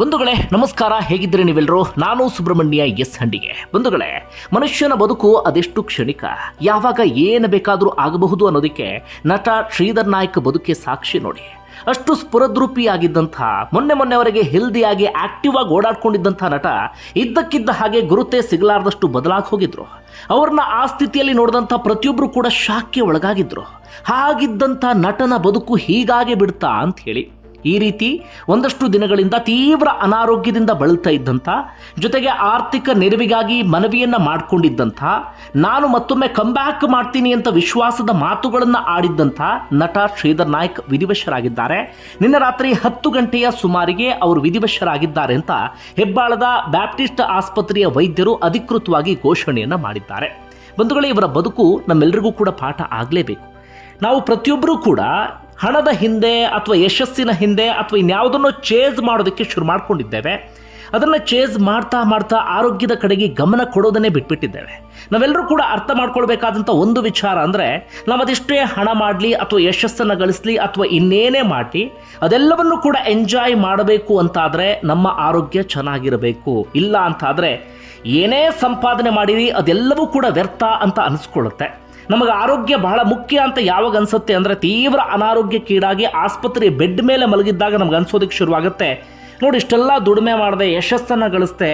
ಬಂಧುಗಳೇ, ನಮಸ್ಕಾರ. ಹೇಗಿದ್ದೀರಿ ನೀವೆಲ್ಲರೂ ನಾನು ಸುಬ್ರಹ್ಮಣ್ಯ ಎಸ್ ಹಂಡಿಗೆ. ಬಂಧುಗಳೇ, ಮನುಷ್ಯನ ಬದುಕು ಅದೆಷ್ಟು ಕ್ಷಣಿಕ? ಯಾವಾಗ ಏನು ಬೇಕಾದರೂ ಆಗಬಹುದು ಅನ್ನೋದಕ್ಕೆ ನಟ ಶ್ರೀಧರ್ ನಾಯ್ಕ ಬದುಕೆ ಸಾಕ್ಷಿ ನೋಡಿ. ಅಷ್ಟು ಸ್ಫುರದ್ರೂಪಿಯಾಗಿದ್ದಂಥ, ಮೊನ್ನೆ ಮೊನ್ನೆವರೆಗೆ ಹೆಲ್ದಿಯಾಗಿ ಆಕ್ಟಿವ್ ಆಗಿ ಓಡಾಡ್ಕೊಂಡಿದ್ದಂಥ ನಟ ಇದ್ದಕ್ಕಿದ್ದ ಹಾಗೆ ಗುರುತೇ ಸಿಗಲಾರ್ದಷ್ಟು ಬದಲಾಗಿ ಹೋಗಿದ್ರು. ಅವ್ರನ್ನ ಆ ಸ್ಥಿತಿಯಲ್ಲಿ ನೋಡಿದಂಥ ಪ್ರತಿಯೊಬ್ಬರು ಕೂಡ ಶಾಕ್ಗೆ ಒಳಗಾಗಿದ್ರು. ಹಾಗಿದ್ದಂಥ ನಟನ ಬದುಕು ಹೀಗಾಗಿ ಬಿಡ್ತಾ ಅಂತ ಹೇಳಿ. ಈ ರೀತಿ ಒಂದಷ್ಟು ದಿನಗಳಿಂದ ತೀವ್ರ ಅನಾರೋಗ್ಯದಿಂದ ಬಳಲ್ತಾ ಇದ್ದಂಥ ಜೊತೆಗೆ ಆರ್ಥಿಕ ನೆರವಿಗಾಗಿ ಮನವಿಯನ್ನ ಮಾಡಿಕೊಂಡಿದ್ದಂಥ ನಾನು ಮತ್ತೊಮ್ಮೆ ಕಂಬ್ಯಾಕ್ ಮಾಡ್ತೀನಿ ಅಂತ ವಿಶ್ವಾಸದ ಮಾತುಗಳನ್ನು ಆಡಿದ್ದಂಥ ನಟ ಶ್ರೀಧರ್ ನಾಯ್ಕ್ ವಿಧಿವಶರಾಗಿದ್ದಾರೆ. ನಿನ್ನೆ ರಾತ್ರಿ ಹತ್ತು ಗಂಟೆಯ ಸುಮಾರಿಗೆ ಅವರು ವಿಧಿವಶರಾಗಿದ್ದಾರೆ ಅಂತ ಹೆಬ್ಬಾಳದ ಬ್ಯಾಪ್ಟಿಸ್ಟ್ ಆಸ್ಪತ್ರೆಯ ವೈದ್ಯರು ಅಧಿಕೃತವಾಗಿ ಘೋಷಣೆಯನ್ನ ಮಾಡಿದ್ದಾರೆ. ಬಂಧುಗಳೇ, ಇವರ ಬದುಕು ನಮ್ಮೆಲ್ಲರಿಗೂ ಕೂಡ ಪಾಠ ಆಗಲೇಬೇಕು. ನಾವು ಪ್ರತಿಯೊಬ್ಬರೂ ಕೂಡ ಹಣದ ಹಿಂದೆ ಅಥವಾ ಯಶಸ್ಸಿನ ಹಿಂದೆ ಅಥವಾ ಇನ್ಯಾವುದನ್ನು ಚೇಸ್ ಮಾಡೋದಕ್ಕೆ ಶುರು ಮಾಡ್ಕೊಂಡಿದ್ದೇವೆ. ಅದನ್ನು ಚೇಸ್ ಮಾಡ್ತಾ ಮಾಡ್ತಾ ಆರೋಗ್ಯದ ಕಡೆಗೆ ಗಮನ ಕೊಡೋದನ್ನೇ ಬಿಟ್ಬಿಟ್ಟಿದ್ದೇವೆ. ನಾವೆಲ್ಲರೂ ಕೂಡ ಅರ್ಥ ಮಾಡ್ಕೊಳ್ಬೇಕಾದಂಥ ಒಂದು ವಿಚಾರ ಅಂದರೆ ನಾವು ಅದೆಷ್ಟೇ ಹಣ ಮಾಡಲಿ ಅಥವಾ ಯಶಸ್ಸನ್ನು ಗಳಿಸಲಿ ಅಥವಾ ಇನ್ನೇನೇ ಮಾಡಲಿ ಅದೆಲ್ಲವನ್ನು ಕೂಡ ಎಂಜಾಯ್ ಮಾಡಬೇಕು ಅಂತಾದರೆ ನಮ್ಮ ಆರೋಗ್ಯ ಚೆನ್ನಾಗಿರಬೇಕು. ಇಲ್ಲ ಅಂತಾದರೆ ಏನೇ ಸಂಪಾದನೆ ಮಾಡಿರಿ ಅದೆಲ್ಲವೂ ಕೂಡ ವ್ಯರ್ಥ ಅಂತ ಅನಿಸ್ಕೊಳ್ಳುತ್ತೆ. ನಮಗೆ ಆರೋಗ್ಯ ಬಹಳ ಮುಖ್ಯ ಅಂತ ಯಾವಾಗ ಅನ್ಸುತ್ತೆ ಅಂದರೆ ತೀವ್ರ ಅನಾರೋಗ್ಯಕ್ಕೀಡಾಗಿ ಆಸ್ಪತ್ರೆ ಬೆಡ್ ಮೇಲೆ ಮಲಗಿದ್ದಾಗ ನಮ್ಗೆ ಅನ್ಸೋದಕ್ಕೆ ಶುರುವಾಗುತ್ತೆ. ನೋಡಿ, ಇಷ್ಟೆಲ್ಲ ದುಡಿಮೆ ಮಾಡಿದೆ, ಯಶಸ್ಸನ್ನು ಗಳಿಸ್ದೆ,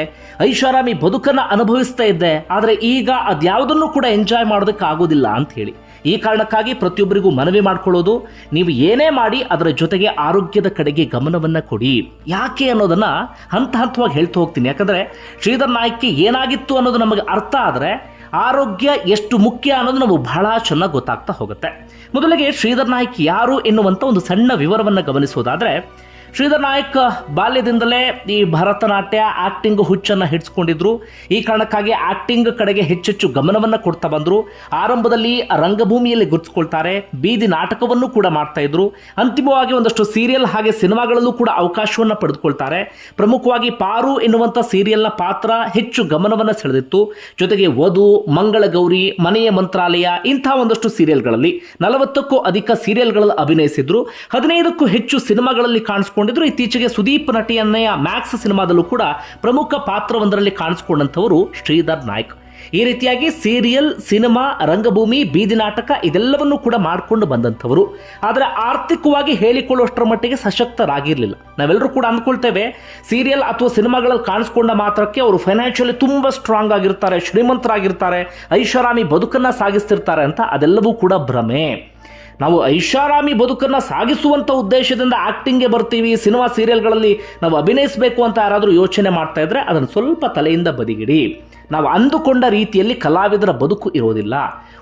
ಐಷಾರಾಮಿ ಬದುಕನ್ನು ಅನುಭವಿಸ್ತಾ ಇದ್ದೆ, ಆದರೆ ಈಗ ಅದ್ಯಾವುದನ್ನು ಕೂಡ ಎಂಜಾಯ್ ಮಾಡೋದಕ್ಕೆ ಆಗೋದಿಲ್ಲ ಅಂತ ಹೇಳಿ. ಈ ಕಾರಣಕ್ಕಾಗಿ ಪ್ರತಿಯೊಬ್ಬರಿಗೂ ಮನವಿ ಮಾಡ್ಕೊಳ್ಳೋದು, ನೀವು ಏನೇ ಮಾಡಿ ಅದರ ಜೊತೆಗೆ ಆರೋಗ್ಯದ ಕಡೆಗೆ ಗಮನವನ್ನು ಕೊಡಿ. ಯಾಕೆ ಅನ್ನೋದನ್ನು ಹಂತ ಹಂತವಾಗಿ ಹೇಳ್ತಾ ಹೋಗ್ತೀನಿ. ಯಾಕಂದರೆ ಶ್ರೀಧರ್ ನಾಯ್ಕಿ ಏನಾಗಿತ್ತು ಅನ್ನೋದು ನಮಗೆ ಅರ್ಥ ಆದರೆ ಆರೋಗ್ಯ ಎಷ್ಟು ಮುಖ್ಯ ಅನ್ನೋದು ನಾವು ಬಹಳ ಚೆನ್ನಾಗಿ ಗೊತ್ತಾಗ್ತಾ ಹೋಗುತ್ತೆ. ಮೊದಲಿಗೆ ಶ್ರೀಧರ್ ನಾಯ್ಕ್ ಯಾರು ಎನ್ನುವಂಥ ಒಂದು ಸಣ್ಣ ವಿವರವನ್ನು ಗಮನಿಸೋದಾದ್ರೆ ಶ್ರೀಧರ್ ನಾಯಕ್ ಬಾಲ್ಯದಿಂದಲೇ ಈ ಭರತನಾಟ್ಯ ಆಕ್ಟಿಂಗ್ ಹುಚ್ಚನ್ನು ಹಿಡಿಸ್ಕೊಂಡಿದ್ರು. ಈ ಕಾರಣಕ್ಕಾಗಿ ಆಕ್ಟಿಂಗ್ ಕಡೆಗೆ ಹೆಚ್ಚೆಚ್ಚು ಗಮನವನ್ನು ಕೊಡ್ತಾ ಬಂದರು. ಆರಂಭದಲ್ಲಿ ರಂಗಭೂಮಿಯಲ್ಲಿ ಗುರುತಿಸ್ಕೊಳ್ತಾರೆ. ಬೀದಿ ನಾಟಕವನ್ನು ಕೂಡ ಮಾಡ್ತಾ ಇದ್ರು. ಅಂತಿಮವಾಗಿ ಒಂದಷ್ಟು ಸೀರಿಯಲ್ ಹಾಗೆ ಸಿನಿಮಾಗಳಲ್ಲೂ ಕೂಡ ಅವಕಾಶವನ್ನು ಪಡೆದುಕೊಳ್ತಾರೆ. ಪ್ರಮುಖವಾಗಿ ಪಾರು ಎನ್ನುವಂಥ ಸೀರಿಯಲ್ನ ಪಾತ್ರ ಹೆಚ್ಚು ಗಮನವನ್ನು ಸೆಳೆದಿತ್ತು. ಜೊತೆಗೆ ವಧು, ಮಂಗಳಗೌರಿ, ಮನೆಯ ಮಂತ್ರಾಲಯ ಇಂಥ ಒಂದಷ್ಟು ಸೀರಿಯಲ್ಗಳಲ್ಲಿ ನಲವತ್ತಕ್ಕೂ ಅಧಿಕ ಸೀರಿಯಲ್ಗಳಲ್ಲಿ ಅಭಿನಯಿಸಿದ್ರು. ಹದಿನೈದಕ್ಕೂ ಹೆಚ್ಚು ಸಿನಿಮಾಗಳಲ್ಲಿ ಕಾಣಿಸ್ಕೊಂಡಿದ್ರು ಇತ್ತೀಚೆಗೆ ಸುದೀಪ್ ನಟಿಯನ್ನೆಯ ಮ್ಯಾಕ್ಸ್ ಸಿನಿಮಾದಲ್ಲೂ ಕೂಡ ಪ್ರಮುಖ ಪಾತ್ರವೊಂದರಲ್ಲಿ ಕಾಣಿಸಿಕೊಂಡಂಥವರು ಶ್ರೀಧರ್ ನಾಯ್ಕ್. ಈ ರೀತಿಯಾಗಿ ಸೀರಿಯಲ್, ಸಿನಿಮಾ, ರಂಗಭೂಮಿ, ಬೀದಿ ನಾಟಕ ಇದೆಲ್ಲವನ್ನು ಕೂಡ ಮಾಡಿಕೊಂಡು ಬಂದಂಥವರು. ಆದರೆ ಆರ್ಥಿಕವಾಗಿ ಹೇಳಿಕೊಳ್ಳುವಷ್ಟರ ಮಟ್ಟಿಗೆ ಸಶಕ್ತರಾಗಿರಲಿಲ್ಲ. ನಾವೆಲ್ಲರೂ ಕೂಡ ಅಂದ್ಕೊಳ್ತೇವೆ, ಸೀರಿಯಲ್ ಅಥವಾ ಸಿನಿಮಾಗಳಲ್ಲಿ ಕಾಣಿಸ್ಕೊಂಡ ಮಾತ್ರಕ್ಕೆ ಅವರು ಫೈನಾನ್ಷಿಯಲಿ ತುಂಬ ಸ್ಟ್ರಾಂಗ್ ಆಗಿರ್ತಾರೆ, ಶ್ರೀಮಂತರಾಗಿರ್ತಾರೆ, ಐಷಾರಾಮಿ ಬದುಕನ್ನು ಸಾಗಿಸ್ತಿರ್ತಾರೆ ಅಂತ ಅದೆಲ್ಲವೂ ಕೂಡ ಭ್ರಮೆ. ನಾವು ಐಷಾರಾಮಿ ಬದುಕನ್ನು ಸಾಗಿಸುವಂಥ ಉದ್ದೇಶದಿಂದ ಆಕ್ಟಿಂಗ್ಗೆ ಬರ್ತೀವಿ, ಸಿನಿಮಾ ಸೀರಿಯಲ್ಗಳಲ್ಲಿ ನಾವು ಅಭಿನಯಿಸಬೇಕು ಅಂತ ಯಾರಾದರೂ ಯೋಚನೆ ಮಾಡ್ತಾ ಇದ್ರೆ ಅದನ್ನು ಸ್ವಲ್ಪ ತಲೆಯಿಂದ ಬದಿಗಿಡಿ. ನಾವು ಅಂದುಕೊಂಡ ರೀತಿಯಲ್ಲಿ ಕಲಾವಿದರ ಬದುಕು ಇರೋದಿಲ್ಲ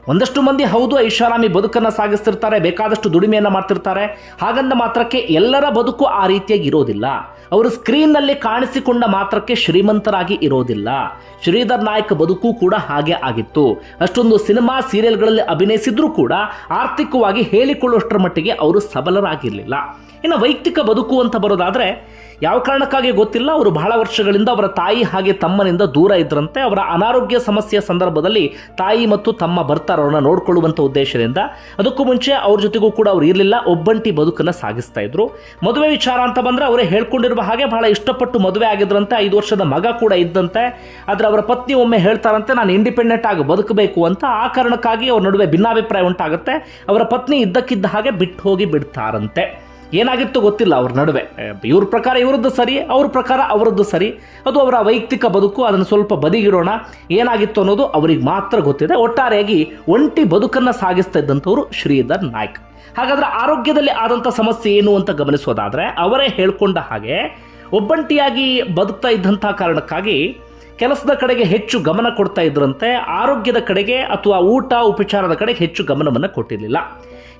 ಒಂದಷ್ಟು ಮಂದಿ ಹೌದು ಐಷಾರಾಮಿ ಬದುಕನ್ನು ಸಾಗಿಸ್ತಿರ್ತಾರೆ, ಬೇಕಾದಷ್ಟು ದುಡಿಮೆಯನ್ನು ಮಾಡ್ತಿರ್ತಾರೆ. ಹಾಗಂದ ಮಾತ್ರಕ್ಕೆ ಎಲ್ಲರ ಬದುಕು ಆ ರೀತಿಯಾಗಿ ಇರೋದಿಲ್ಲ. ಅವರು ಸ್ಕ್ರೀನ್ನಲ್ಲಿ ಕಾಣಿಸಿಕೊಂಡ ಮಾತ್ರಕ್ಕೆ ಶ್ರೀಮಂತರಾಗಿ ಇರೋದಿಲ್ಲ. ಶ್ರೀಧರ್ ನಾಯಕ ಬದುಕು ಕೂಡ ಹಾಗೆ ಆಗಿತ್ತು. ಅಷ್ಟೊಂದು ಸಿನಿಮಾ, ಸೀರಿಯಲ್ಗಳಲ್ಲಿ ಅಭಿನಯಿಸಿದ್ರೂ ಕೂಡ ಆರ್ಥಿಕವಾಗಿ ಹೇಳಿಕೊಳ್ಳುವಷ್ಟರ ಮಟ್ಟಿಗೆ ಅವರು ಸಬಲರಾಗಿರಲಿಲ್ಲ. ಇನ್ನು ವೈಯಕ್ತಿಕ ಬದುಕು ಅಂತ ಬರೋದಾದರೆ, ಯಾವ ಕಾರಣಕ್ಕಾಗಿ ಗೊತ್ತಿಲ್ಲ. ಅವರು ಬಹಳ ವರ್ಷಗಳಿಂದ ಅವರ ತಾಯಿ ಹಾಗೆ ತಮ್ಮನಿಂದ ದೂರ ಇದ್ರಂತೆ ಅವರ ಅನಾರೋಗ್ಯ ಸಮಸ್ಯೆಯ ಸಂದರ್ಭದಲ್ಲಿ ತಾಯಿ ಮತ್ತು ತಮ್ಮ ನೋಡಿಕೊಳ್ಳುವಂಥ ನೋಡ್ಕೊಳ್ಳುವಂಥ ಉದ್ದೇಶದಿಂದ. ಅದಕ್ಕೂ ಮುಂಚೆ ಅವ್ರ ಜೊತೆಗೂ ಕೂಡ ಅವ್ರು ಇರಲಿಲ್ಲ, ಒಬ್ಬಂಟಿ ಬದುಕನ್ನು ಸಾಗಿಸ್ತಾ ಇದ್ರು. ಮದುವೆ ವಿಚಾರ ಅಂತ ಬಂದ್ರೆ ಅವರೇ ಹೇಳ್ಕೊಂಡಿರುವ ಹಾಗೆ ಬಹಳ ಇಷ್ಟಪಟ್ಟು ಮದುವೆ ಆಗಿದ್ರಂತೆ, ಐದು ವರ್ಷದ ಮಗ ಕೂಡ ಇದ್ದಂತೆ. ಆದರೆ ಅವರ ಪತ್ನಿ ಒಮ್ಮೆ ಹೇಳ್ತಾರಂತೆ, ನಾನು ಇಂಡಿಪೆಂಡೆಂಟ್ ಆಗಿ ಬದುಕಬೇಕು ಅಂತ. ಆ ಕಾರಣಕ್ಕಾಗಿ ಅವ್ರ ನಡುವೆ ಭಿನ್ನಾಭಿಪ್ರಾಯ ಉಂಟಾಗುತ್ತೆ. ಅವರ ಪತ್ನಿ ಇದ್ದಕ್ಕಿದ್ದ ಹಾಗೆ ಬಿಟ್ಟು ಹೋಗಿ ಬಿಡ್ತಾರಂತೆ. ಏನಾಗಿತ್ತು ಗೊತ್ತಿಲ್ಲ ಅವ್ರ ನಡುವೆ. ಇವ್ರ ಪ್ರಕಾರ ಇವರದ್ದು ಸರಿ, ಅವ್ರ ಪ್ರಕಾರ ಅವರದ್ದು ಸರಿ. ಅದು ಅವರ ವೈಯಕ್ತಿಕ ಬದುಕು, ಅದನ್ನು ಸ್ವಲ್ಪ ಬದಿಗಿಡೋಣ. ಏನಾಗಿತ್ತು ಅನ್ನೋದು ಅವರಿಗೆ ಮಾತ್ರ ಗೊತ್ತಿದೆ. ಒಟ್ಟಾರೆಯಾಗಿ ಒಂಟಿ ಬದುಕನ್ನು ಸಾಗಿಸ್ತಾ ಇದ್ದಂಥವ್ರು ಶ್ರೀಧರ್ ನಾಯ್ಕ್. ಹಾಗಾದ್ರೆ ಆರೋಗ್ಯದಲ್ಲಿ ಆದಂಥ ಸಮಸ್ಯೆ ಏನು ಅಂತ ಗಮನಿಸೋದಾದ್ರೆ, ಅವರೇ ಹೇಳ್ಕೊಂಡ ಹಾಗೆ ಒಬ್ಬಂಟಿಯಾಗಿ ಬದುಕ್ತಾ ಇದ್ದಂಥ ಕಾರಣಕ್ಕಾಗಿ ಕೆಲಸದ ಕಡೆಗೆ ಹೆಚ್ಚು ಗಮನ ಕೊಡ್ತಾ ಇದ್ರಂತೆ, ಆರೋಗ್ಯದ ಕಡೆಗೆ ಅಥವಾ ಊಟ, ಉಪಚಾರದ ಕಡೆಗೆ ಹೆಚ್ಚು ಗಮನವನ್ನು ಕೊಟ್ಟಿರಲಿಲ್ಲ.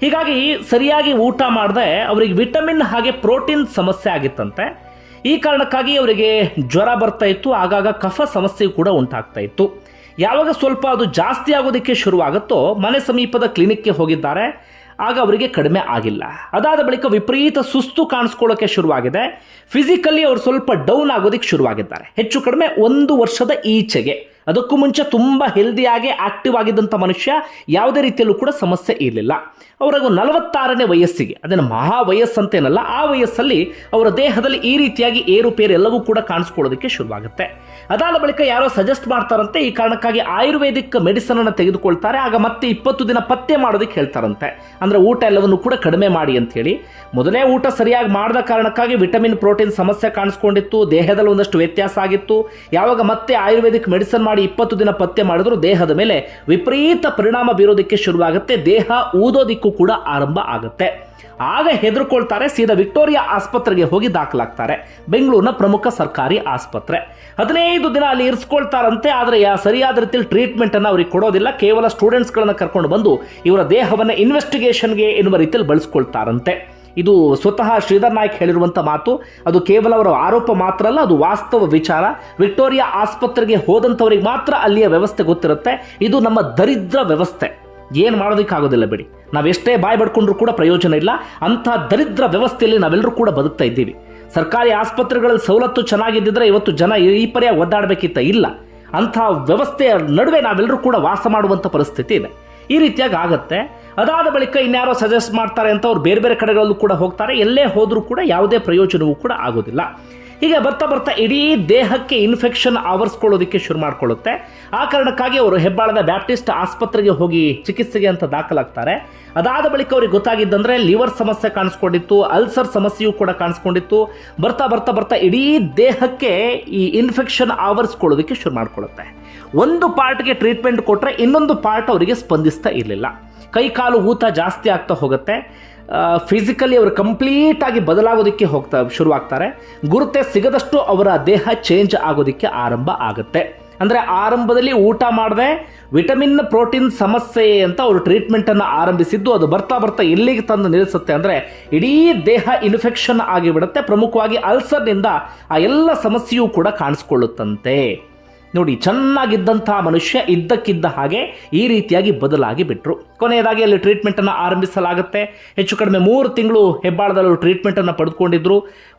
ಹೀಗಾಗಿ ಸರಿಯಾಗಿ ಊಟ ಮಾಡದೆ ಅವರಿಗೆ ವಿಟಮಿನ್ ಹಾಗೆ ಪ್ರೋಟೀನ್ ಸಮಸ್ಯೆ ಆಗಿತ್ತಂತೆ. ಈ ಕಾರಣಕ್ಕಾಗಿ ಅವರಿಗೆ ಜ್ವರ ಬರ್ತಾ ಇತ್ತು, ಆಗಾಗ ಕಫ ಸಮಸ್ಯೆ ಕೂಡ ಉಂಟಾಗ್ತಾ ಇತ್ತು. ಯಾವಾಗ ಸ್ವಲ್ಪ ಅದು ಜಾಸ್ತಿ ಆಗೋದಕ್ಕೆ ಶುರುವಾಗುತ್ತೋ ಮನೆ ಸಮೀಪದ ಕ್ಲಿನಿಕ್ಗೆ ಹೋಗಿದ್ದಾರೆ, ಆಗ ಅವರಿಗೆ ಕಡಿಮೆ ಆಗಿಲ್ಲ. ಅದಾದ ಬಳಿಕ ವಿಪರೀತ ಸುಸ್ತು ಕಾಣಿಸ್ಕೊಳ್ಳೋಕೆ ಶುರುವಾಗಿದೆ. ಫಿಸಿಕಲಿ ಅವರು ಸ್ವಲ್ಪ ಡೌನ್ ಆಗೋದಕ್ಕೆ ಶುರುವಾಗಿದ್ದಾರೆ. ಹೆಚ್ಚು ಕಡಿಮೆ ಒಂದು ವರ್ಷದ ಈಚೆಗೆ. ಅದಕ್ಕೂ ಮುಂಚೆ ತುಂಬ ಹೆಲ್ದಿಯಾಗಿ ಆಕ್ಟಿವ್ ಆಗಿದ್ದಂಥ ಮನುಷ್ಯ ಯಾವುದೇ ರೀತಿಯಲ್ಲೂ ಕೂಡ ಸಮಸ್ಯೆ ಇರಲಿಲ್ಲ. ಅವರಿಗೂ ನಲವತ್ತಾರನೇ ವಯಸ್ಸಿಗೆ, ಅದನ್ನು ಮಹಾ ವಯಸ್ಸಂತೇನಲ್ಲ ಆ ವಯಸ್ಸಲ್ಲಿ ಅವರ ದೇಹದಲ್ಲಿ ಈ ರೀತಿಯಾಗಿ ಏರುಪೇರು ಎಲ್ಲವೂ ಕೂಡ ಕಾಣಿಸ್ಕೊಳ್ಳೋದಕ್ಕೆ ಶುರುವಾಗುತ್ತೆ. ಅದಾದ ಬಳಿಕ ಯಾರೋ ಸಜೆಸ್ಟ್ ಮಾಡ್ತಾರಂತೆ, ಈ ಕಾರಣಕ್ಕಾಗಿ ಆಯುರ್ವೇದಿಕ್ ಮೆಡಿಸನ್ ಅನ್ನು ತೆಗೆದುಕೊಳ್ತಾರೆ, ಆಗ ಮತ್ತೆ ಇಪ್ಪತ್ತು ದಿನ ಪತ್ತೆ ಮಾಡೋದಕ್ಕೆ ಹೇಳ್ತಾರಂತೆ. ಅಂದ್ರೆ ಊಟ ಎಲ್ಲವನ್ನು ಕೂಡ ಕಡಿಮೆ ಮಾಡಿ ಅಂತ ಹೇಳಿ ಮೊದಲೇ ಊಟ ಸರಿಯಾಗಿ ಮಾಡದ ಕಾರಣಕ್ಕಾಗಿ ವಿಟಮಿನ್ ಪ್ರೋಟೀನ್ ಸಮಸ್ಯೆ ಕಾಣಿಸ್ಕೊಂಡಿತ್ತು, ದೇಹದಲ್ಲಿ ಒಂದಷ್ಟು ವ್ಯತ್ಯಾಸ ಆಗಿತ್ತು. ಯಾವಾಗ ಮತ್ತೆ ಆಯುರ್ವೇದಿಕ್ ಮೆಡಿಸನ್ ಮಾಡಿ ಇಪ್ಪತ್ತು ದಿನ ಪತ್ತೆ ಮಾಡಿದ್ರು ದೇಹದ ಮೇಲೆ ವಿಪರೀತ ಪರಿಣಾಮ ಬೀರೋದಕ್ಕೆ ಶುರುವಾಗುತ್ತೆ. ದೇಹ ಊದೋದಿಕ್ಕೂ ಕೂಡ ಆರಂಭ ಆಗುತ್ತೆ. ಆಗ ಹೆದರ್ಕೊಳ್ತಾರೆ, ಸೀದಾ ವಿಕ್ಟೋರಿಯಾ ಆಸ್ಪತ್ರೆಗೆ ಹೋಗಿ ದಾಖಲಾಗ್ತಾರೆ. ಬೆಂಗಳೂರಿನ ಪ್ರಮುಖ ಸರ್ಕಾರಿ ಆಸ್ಪತ್ರೆ. ಹದಿನೈದು ದಿನ ಅಲ್ಲಿ ಇರಿಸ್ಕೊಳ್ತಾರಂತೆ, ಆದರೆ ಸರಿಯಾದ ರೀತಿಯಲ್ಲಿ ಟ್ರೀಟ್ಮೆಂಟ್ ಅನ್ನು ಅವ್ರಿಗೆ ಕೊಡೋದಿಲ್ಲ. ಕೇವಲ ಸ್ಟೂಡೆಂಟ್ಸ್ಗಳನ್ನು ಕರ್ಕೊಂಡು ಬಂದು ಇವರ ದೇಹವನ್ನು ಇನ್ವೆಸ್ಟಿಗೇಷನ್ಗೆ ಎನ್ನುವ ರೀತಿಯಲ್ಲಿ ಬಳಸ್ಕೊಳ್ತಾರಂತೆ. ಇದು ಸ್ವತಃ ಶ್ರೀಧರ್ ನಾಯ್ಕ್ ಹೇಳಿರುವಂಥ ಮಾತು. ಅದು ಕೇವಲ ಅವರ ಆರೋಪ ಮಾತ್ರ ಅಲ್ಲ, ಅದು ವಾಸ್ತವ ವಿಚಾರ. ವಿಕ್ಟೋರಿಯಾ ಆಸ್ಪತ್ರೆಗೆ ಹೋದಂಥವ್ರಿಗೆ ಮಾತ್ರ ಅಲ್ಲಿಯ ವ್ಯವಸ್ಥೆ ಗೊತ್ತಿರುತ್ತೆ. ಇದು ನಮ್ಮ ದರಿದ್ರ ವ್ಯವಸ್ಥೆ. ಏನು ಮಾಡೋದಕ್ಕಾಗೋದಿಲ್ಲ ಬಿಡಿ. ನಾವೆಷ್ಟೇ ಬಾಯ್ ಬಡ್ಕೊಂಡ್ರೂ ಕೂಡ ಪ್ರಯೋಜನ ಇಲ್ಲ. ಅಂಥ ದರಿದ್ರ ವ್ಯವಸ್ಥೆಯಲ್ಲಿ ನಾವೆಲ್ಲರೂ ಕೂಡ ಬದುಕ್ತಾ ಇದ್ದೀವಿ. ಸರ್ಕಾರಿ ಆಸ್ಪತ್ರೆಗಳಲ್ಲಿ ಸವಲತ್ತು ಚೆನ್ನಾಗಿದ್ದಿದ್ರೆ ಇವತ್ತು ಜನ ಈ ಪರ್ಯಾಯ ಒದ್ದಾಡಬೇಕಿತ್ತ ಇಲ್ಲ. ಅಂಥ ವ್ಯವಸ್ಥೆಯ ನಡುವೆ ನಾವೆಲ್ಲರೂ ಕೂಡ ವಾಸ ಮಾಡುವಂಥ ಪರಿಸ್ಥಿತಿ ಇದೆ. ಈ ರೀತಿಯಾಗಿ ಆಗುತ್ತೆ. ಅದಾದ ಬಳಿಕ ಇನ್ಯಾರೋ ಸಜೆಸ್ಟ್ ಮಾಡ್ತಾರೆ ಅಂತ ಅವ್ರು ಬೇರೆ ಬೇರೆ ಕಡೆಗಳಲ್ಲೂ ಕೂಡ ಹೋಗ್ತಾರೆ. ಎಲ್ಲೇ ಹೋದರೂ ಕೂಡ ಯಾವುದೇ ಪ್ರಯೋಜನವೂ ಕೂಡ ಆಗೋದಿಲ್ಲ. ಹೀಗೆ ಬರ್ತಾ ಬರ್ತಾ ಇಡೀ ದೇಹಕ್ಕೆ ಇನ್ಫೆಕ್ಷನ್ ಆವರಿಸ್ಕೊಳ್ಳೋದಕ್ಕೆ ಶುರು ಮಾಡ್ಕೊಳ್ಳುತ್ತೆ. ಆ ಕಾರಣಕ್ಕಾಗಿ ಅವರು ಹೆಬ್ಬಾಳದ ಬ್ಯಾಪ್ಟಿಸ್ಟ್ ಆಸ್ಪತ್ರೆಗೆ ಹೋಗಿ ಚಿಕಿತ್ಸೆಗೆ ಅಂತ ದಾಖಲಾಗ್ತಾರೆ. ಅದಾದ ಬಳಿಕ ಅವ್ರಿಗೆ ಗೊತ್ತಾಗಿದ್ದಂದ್ರೆ ಲಿವರ್ ಸಮಸ್ಯೆ ಕಾಣಿಸ್ಕೊಂಡಿತ್ತು, ಅಲ್ಸರ್ ಸಮಸ್ಯೆಯೂ ಕೂಡ ಕಾಣಿಸ್ಕೊಂಡಿತ್ತು. ಬರ್ತಾ ಬರ್ತಾ ಬರ್ತಾ ಇಡೀ ದೇಹಕ್ಕೆ ಈ ಇನ್ಫೆಕ್ಷನ್ ಆವರಿಸ್ಕೊಳ್ಳೋದಕ್ಕೆ ಶುರು ಮಾಡ್ಕೊಳ್ಳುತ್ತೆ. ಒಂದು ಪಾರ್ಟ್ಗೆ ಟ್ರೀಟ್ಮೆಂಟ್ ಕೊಟ್ಟರೆ ಇನ್ನೊಂದು ಪಾರ್ಟ್ ಅವರಿಗೆ ಸ್ಪಂದಿಸ್ತಾ ಇರಲಿಲ್ಲ. ಕೈ ಕಾಲು ಊತ ಜಾಸ್ತಿ ಆಗ್ತಾ ಹೋಗುತ್ತೆ. ಫಿಸಿಕಲಿ ಅವರು ಕಂಪ್ಲೀಟ್ ಆಗಿ ಬದಲಾಗೋದಕ್ಕೆ ಹೋಗ್ತಾ ಶುರುವಾಗ್ತಾರೆ. ಗುರುತೆ ಸಿಗದಷ್ಟು ಅವರ ದೇಹ ಚೇಂಜ್ ಆಗೋದಕ್ಕೆ ಆರಂಭ ಆಗುತ್ತೆ. ಅಂದರೆ ಆರಂಭದಲ್ಲಿ ಊಟ ಮಾಡದೆ ವಿಟಮಿನ್ ಪ್ರೋಟೀನ್ ಸಮಸ್ಯೆ ಅಂತ ಅವರು ಟ್ರೀಟ್ಮೆಂಟನ್ನು ಆರಂಭಿಸಿದ್ದು, ಅದು ಬರ್ತಾ ಬರ್ತಾ ಎಲ್ಲಿಗೆ ತಂದು ನಿಲ್ಲಿಸುತ್ತೆ. ಅಂದರೆ ಇಡೀ ದೇಹ ಇನ್ಫೆಕ್ಷನ್ ಆಗಿಬಿಡುತ್ತೆ. ಪ್ರಮುಖವಾಗಿ ಅಲ್ಸರ್ನಿಂದ ಆ ಎಲ್ಲ ಸಮಸ್ಯೆಯೂ ಕೂಡ ಕಾಣಿಸ್ಕೊಳ್ಳುತ್ತಂತೆ. ನೋಡಿ, ಚೆನ್ನಾಗಿದ್ದಂಥ ಮನುಷ್ಯ ಇದ್ದಕ್ಕಿದ್ದ ಹಾಗೆ ಈ ರೀತಿಯಾಗಿ ಬದಲಾಗಿ ಬಿಟ್ಟರು ಕೊನೆಯದಾಗಿ ಅಲ್ಲಿ ಟ್ರೀಟ್ಮೆಂಟನ್ನು ಆರಂಭಿಸಲಾಗುತ್ತೆ. ಹೆಚ್ಚು ಕಡಿಮೆ ಮೂರು ತಿಂಗಳು ಹೆಬ್ಬಾಳದಲ್ಲಿ ಟ್ರೀಟ್ಮೆಂಟನ್ನು ಪಡೆದುಕೊಂಡಿದ್ದರು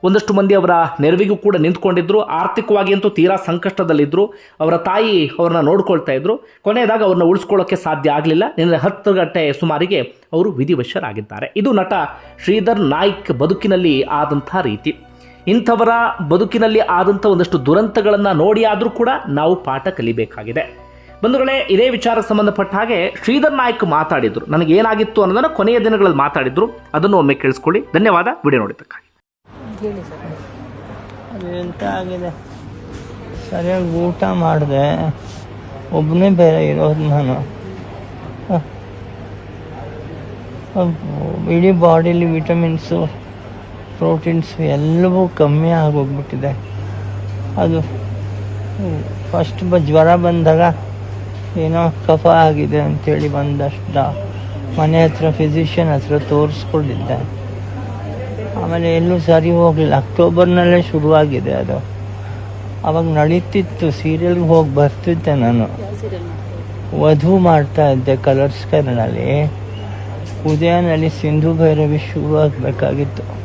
ಒಂದಷ್ಟು ಮಂದಿ ಅವರ ನೆರವಿಗೂ ಕೂಡ ನಿಂತ್ಕೊಂಡಿದ್ರು. ಆರ್ಥಿಕವಾಗಿ ಅಂತೂ ತೀರಾ ಸಂಕಷ್ಟದಲ್ಲಿದ್ದರು ಅವರ ತಾಯಿ ಅವ್ರನ್ನ ನೋಡ್ಕೊಳ್ತಾ ಇದ್ರು. ಕೊನೆಯದಾಗ ಅವ್ರನ್ನ ಉಳಿಸ್ಕೊಳ್ಳೋಕ್ಕೆ ಸಾಧ್ಯ ಆಗಲಿಲ್ಲ. ನಿನ್ನೆ ಹತ್ತು ಗಂಟೆ ಸುಮಾರಿಗೆ ಅವರು ವಿಧಿವಶರಾಗಿದ್ದಾರೆ. ಇದು ನಟ ಶ್ರೀಧರ್ ನಾಯ್ಕ್ ಬದುಕಿನಲ್ಲಿ ಆದಂಥ ರೀತಿ. ಇಂಥವರ ಬದುಕಿನಲ್ಲಿ ಆದಂಥ ಒಂದಷ್ಟು ದುರಂತಗಳನ್ನು ನೋಡಿ ಆದರೂ ಕೂಡ ನಾವು ಪಾಠ ಕಲಿಬೇಕಾಗಿದೆ. ಬಂಧುಗಳೇ, ಇದೇ ವಿಚಾರಕ್ಕೆ ಸಂಬಂಧಪಟ್ಟ ಹಾಗೆ ಶ್ರೀಧರ್ ನಾಯ್ಕ್ ಮಾತಾಡಿದ್ರು. ನನಗೆ ಏನಾಗಿತ್ತು ಅನ್ನೋದನ್ನು ಕೊನೆಯ ದಿನಗಳಲ್ಲಿ ಮಾತಾಡಿದ್ರು. ಅದನ್ನು ಒಮ್ಮೆ ಕೇಳಿಸ್ಕೊಳ್ಳಿ. ಧನ್ಯವಾದ. ವಿಡಿಯೋ ನೋಡಿದ್ದಕ್ಕಾಗಿ. ಆಗಿದೆ? ಸರಿಯಾಗಿ ಊಟ ಮಾಡಿದೆ. ಒಬ್ಬನೇ ಬೇರೆ ಇರೋದು ನಾನು. ಇಡೀ ಬಾಡಿಲಿ ವಿಟಮಿನ್ಸು. ಪ್ರೋಟೀನ್ಸು ಎಲ್ಲವೂ ಕಮ್ಮಿ ಆಗೋಗ್ಬಿಟ್ಟಿದೆ. ಅದು, ಫಸ್ಟ್ ಬ, ಜ್ವರ ಬಂದಾಗ ಏನೋ ಕಫ ಆಗಿದೆ ಅಂಥೇಳಿ ಬಂದಷ್ಟು ಮನೆ ಹತ್ರ ಫಿಸಿಷಿಯನ್ ಹತ್ರ ತೋರಿಸ್ಕೊಂಡಿದ್ದೆ. ಆಮೇಲೆ ಎಲ್ಲೂ ಸರಿ ಹೋಗಲಿಲ್ಲ. ಅಕ್ಟೋಬರ್ನಲ್ಲೇ ಶುರುವಾಗಿದೆ ಅದು. ಅವಾಗ ನಡೀತಿತ್ತು ಸೀರಿಯಲ್ಗೆ ಹೋಗಿ ಬರ್ತಿದ್ದೆ ನಾನು. ವಧು ಮಾಡ್ತಾ ಇದ್ದೆ ಕಲರ್ಸ್ ಕರ್ನಲ್ಲಿ ಉದಯನಲ್ಲಿ ಸಿಂಧು ಭೈರವಿ ಶುರು ಆಗಬೇಕಾಗಿತ್ತು.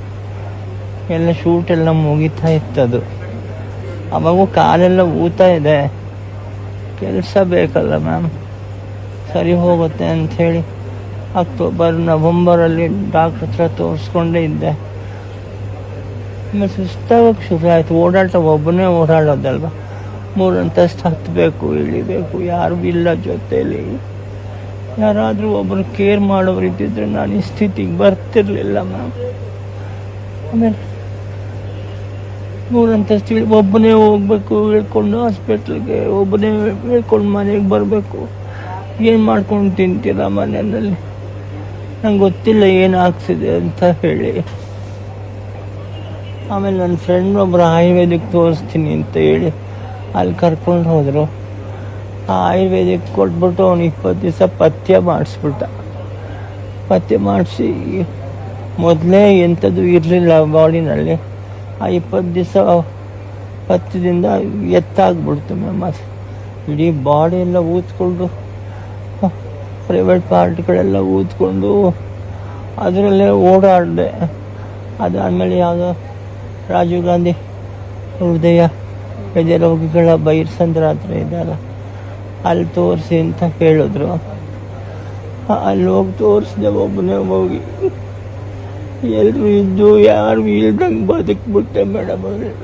ಎಲ್ಲ ಶೂಟ್ ಎಲ್ಲ ಮುಗಿತಾ ಇತ್ತದು. ಅವಾಗೂ ಕಾಲೆಲ್ಲ ಊತ ಇದೆ. ಕೆಲಸ ಬೇಕಲ್ಲ ಮ್ಯಾಮ್ ಸರಿ ಹೋಗುತ್ತೆ ಅಂಥೇಳಿ ಅಕ್ಟೋಬರ್, ನವಂಬರಲ್ಲಿ ಡಾಕ್ಟ್ರ್ ಹತ್ರ ತೋರಿಸ್ಕೊಂಡೇ ಇದ್ದೆ. ಆಮೇಲೆ ಸುಸ್ತಾಗೋಕೆ ಶುರು ಆಯಿತು ಓಡಾಟ ಒಬ್ಬನೇ ಓಡಾಡೋದಲ್ವ? ಮೂರು ಅಂತಸ್ತು ಹತ್ತಬೇಕು ಇಳಿಬೇಕು, ಯಾರು ಇಲ್ಲ ಜೊತೆಲಿ. ಯಾರಾದರೂ ಒಬ್ಬರು ಕೇರ್ ಮಾಡೋರು ಇದ್ದಿದ್ರೆ ನಾನು ಈ ಸ್ಥಿತಿಗೆ ಬರ್ತಿರ್ಲಿಲ್ಲ ಮ್ಯಾಮ್ ಆಮೇಲೆ ಮೂರು ತಿಳಿ ಒಬ್ಬನೇ ಹೋಗ್ಬೇಕು ಹೇಳ್ಕೊಂಡು ಹಾಸ್ಪಿಟ್ಲಿಗೆ ಒಬ್ಬನೇ ಹೇಳ್ಕೊಂಡು ಮನೆಗೆ ಬರಬೇಕು. ಏನು ಮಾಡ್ಕೊಂಡು ತಿಂತೀರ ಮನೆಯಲ್ಲಿ? ನಂಗೆ ಗೊತ್ತಿಲ್ಲ ಏನು ಆಗ್ತಿದೆ ಅಂತ ಹೇಳಿ. ಆಮೇಲೆ ನನ್ನ ಫ್ರೆಂಡ್ ಒಬ್ಬರು ಆಯುರ್ವೇದಿಕ್ ತೋರಿಸ್ತೀನಿ ಅಂತ ಹೇಳಿ ಅಲ್ಲಿ ಕರ್ಕೊಂಡು ಹೋದರು. ಆ ಆಯುರ್ವೇದಿಕ್ ಕೊಟ್ಬಿಟ್ಟು ಅವ್ನು ಇಪ್ಪತ್ತು ದಿವಸ ಪಥ್ಯ ಮಾಡಿಸ್ಬಿಟ್ಟ. ಪಥ್ಯ ಮಾಡಿಸಿ ಮೊದಲೇ ಎಂಥದ್ದು ಇರಲಿಲ್ಲ ಬಾಡಿನಲ್ಲಿ. ಆ ಇಪ್ಪತ್ತು ದಿವಸ ಹತ್ತದಿಂದ ಎತ್ತಾಗ್ಬಿಡ್ತು ಮ್ಯಾಮ್ ಅದು ಇಡೀ ಬಾಡಿ ಎಲ್ಲ ಊದ್ಕೊಂಡು ಪ್ರೈವೇಟ್ ಪಾರ್ಟ್ಗಳೆಲ್ಲ ಊದ್ಕೊಂಡು, ಅದರಲ್ಲೇ ಓಡಾಡಿದೆ. ಅದಾದಮೇಲೆ ಯಾವುದೋ ರಾಜೀವ್ ಗಾಂಧಿ ಹೃದಯ ಹೃದಯ ರೋಗಿಗಳ ಬೈರ್ಸಂದ್ರ ಹತ್ರ ಇದೆಯಲ್ಲ ಅಲ್ಲಿ ತೋರಿಸಿ ಅಂತ ಹೇಳಿದ್ರು. ಅಲ್ಲಿ ಹೋಗಿ ತೋರಿಸಿದೆ ಒಬ್ಬನೇ ಹೋಗಿ ಎಲ್ಲರೂ ಇದ್ದು ಯಾರು ಇಲ್ದಂಗೆ ಬದುಕ್ಬಿಟ್ಟೆ ಮೇಡಮ್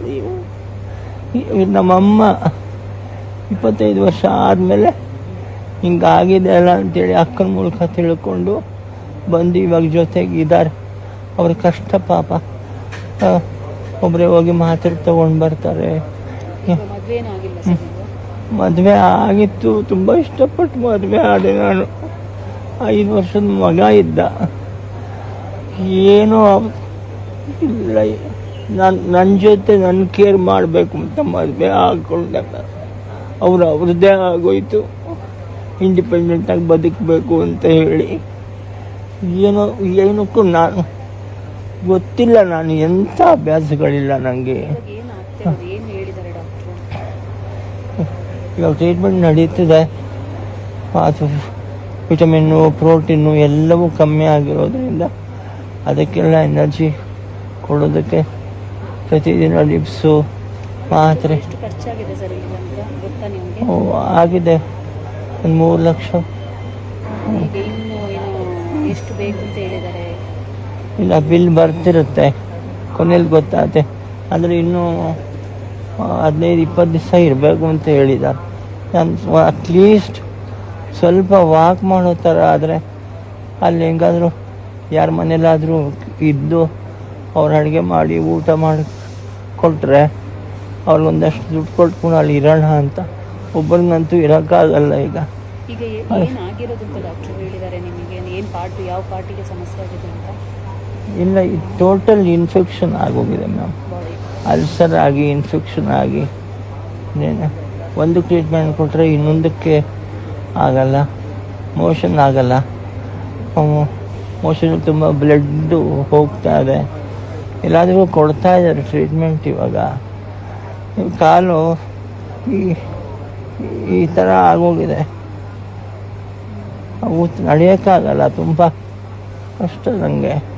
ನೀವು. ಈ- ನಮ್ಮಮ್ಮ ಇಪ್ಪತ್ತೈದು ವರ್ಷ ಆದಮೇಲೆ ಹಿಂಗಾಗಿದೆ ಅಲ್ಲ ಅಂತೇಳಿ ಅಕ್ಕನ ಮೂಲಕ ತಿಳ್ಕೊಂಡು ಬಂದು ಇವಾಗ ಜೊತೆಗೆ ಇದ್ದಾರೆ. ಅವ್ರ ಕಷ್ಟ ಪಾಪ. ಒಬ್ಬರೇ ಹೋಗಿ ಮಾತ್ರೆ ತೊಗೊಂಡು ಬರ್ತಾರೆ. ಮದುವೆ ಆಗಿತ್ತು, ತುಂಬ ಇಷ್ಟಪಟ್ಟು ಮದುವೆ ಆದೆ ನಾನು. ಐದು ವರ್ಷದ ಮಗ ಇದ್ದ. ಏನೋ ಇಲ್ಲ. ನಾನು ನನ್ನ ಜೊತೆ ನನ್ನ ಕೇರ್ ಮಾಡಬೇಕು ಅಂತ ಮದುವೆ ಹಾಕ್ಕೊಂಡೆ ಅವರು ಅವ್ರದ್ದೇ ಆಗೋಯ್ತು. ಇಂಡಿಪೆಂಡೆಂಟಾಗಿ ಬದುಕಬೇಕು ಅಂತ ಹೇಳಿ. ಏನೋ, ಏನಕ್ಕೂ ನಾನು ಗೊತ್ತಿಲ್ಲ ನಾನು ಎಂಥ ಅಭ್ಯಾಸಗಳಿಲ್ಲ ನನಗೆ ಇವಾಗ ಟ್ರೀಟ್ಮೆಂಟ್ ನಡೀತಿದೆ. ಅದು ವಿಟಮಿನ್ನು ಪ್ರೋಟೀನು ಎಲ್ಲವೂ ಕಮ್ಮಿ ಆಗಿರೋದ್ರಿಂದ ಅದಕ್ಕೆಲ್ಲ ಎನರ್ಜಿ ಕೊಡೋದಕ್ಕೆ ಪ್ರತಿದಿನ ಲಿಪ್ಸು ಮಾತ್ರೆ. ಆಗಿದೆ. ಒಂದು ಮೂರು ಲಕ್ಷ. ಇಲ್ಲ ಬಿಲ್ ಬರ್ತಿರುತ್ತೆ. ಕೊನೆಯಲ್ಲಿ ಗೊತ್ತಾಗುತ್ತೆ ಆದರೆ ಇನ್ನೂ ಹದಿನೈದು ಇಪ್ಪತ್ತು ದಿವಸ ಇರಬೇಕು ಅಂತ ಹೇಳಿದ್ದಾರೆ ನಾನು ಅಟ್ಲೀಸ್ಟ್ ಸ್ವಲ್ಪ ವಾಕ್ ಮಾಡೋ ಥರ ಆದರೆ ಅಲ್ಲಿ ಹೆಂಗಾದರೂ ಯಾರ ಮನೇಲಾದರೂ ಇದ್ದು ಅವ್ರು ಅಡುಗೆ ಮಾಡಿ ಊಟ ಮಾಡಿ ಕೊಟ್ಟರೆ ಅವ್ರಿಗೊಂದಷ್ಟು ದುಡ್ಡು ಕೊಟ್ಕೊಂಡು ಅಲ್ಲಿ ಇರೋಣ ಅಂತ. ಒಬ್ಬರಿಗಂತೂ ಇರೋಕ್ಕಾಗಲ್ಲ ಈಗ. ಈಗ ಏ- ಏನು ಆಗಿರೋದು ಅಂತ ಡಾಕ್ಟ್ರು ಹೇಳಿದ್ದಾರೆ ನಿಮಗೆ ಏನು ಪಾರ್ಟ್ ಯಾವ ಪಾರ್ಟಿಗೆ ಸಮಸ್ಯೆ ಆಗಿದೆ ಅಂತ? ಇಲ್ಲ ಈ ಟೋಟಲ್ ಇನ್ಫೆಕ್ಷನ್ ಆಗೋಗಿದೆ ಮ್ಯಾಮ್ ಅಲ್ಸರ್ ಆಗಿ ಇನ್ಫೆಕ್ಷನ್ ಆಗಿ. ಒಂದು ಟ್ರೀಟ್ಮೆಂಟ್ ಕೊಟ್ಟರೆ ಇನ್ನೊಂದಕ್ಕೆ ಆಗಲ್ಲ. ಮೋಷನ್ ಆಗಲ್ಲ. ಮೋಷನ್ ತುಂಬ ಬ್ಲಡ್ಡು ಹೋಗ್ತಾ ಇದೆ. ಎಲ್ಲಾದರೂ ಕೊಡ್ತಾ ಇದ್ದಾರೆ ಟ್ರೀಟ್ಮೆಂಟ್ ಇವಾಗ. ಕಾಲು ಈ ಈ ಥರ ಆಗೋಗಿದೆ. ಅವು ನಡೆಯೋಕ್ಕಾಗಲ್ಲ, ತುಂಬ ಕಷ್ಟ ನನಗೆ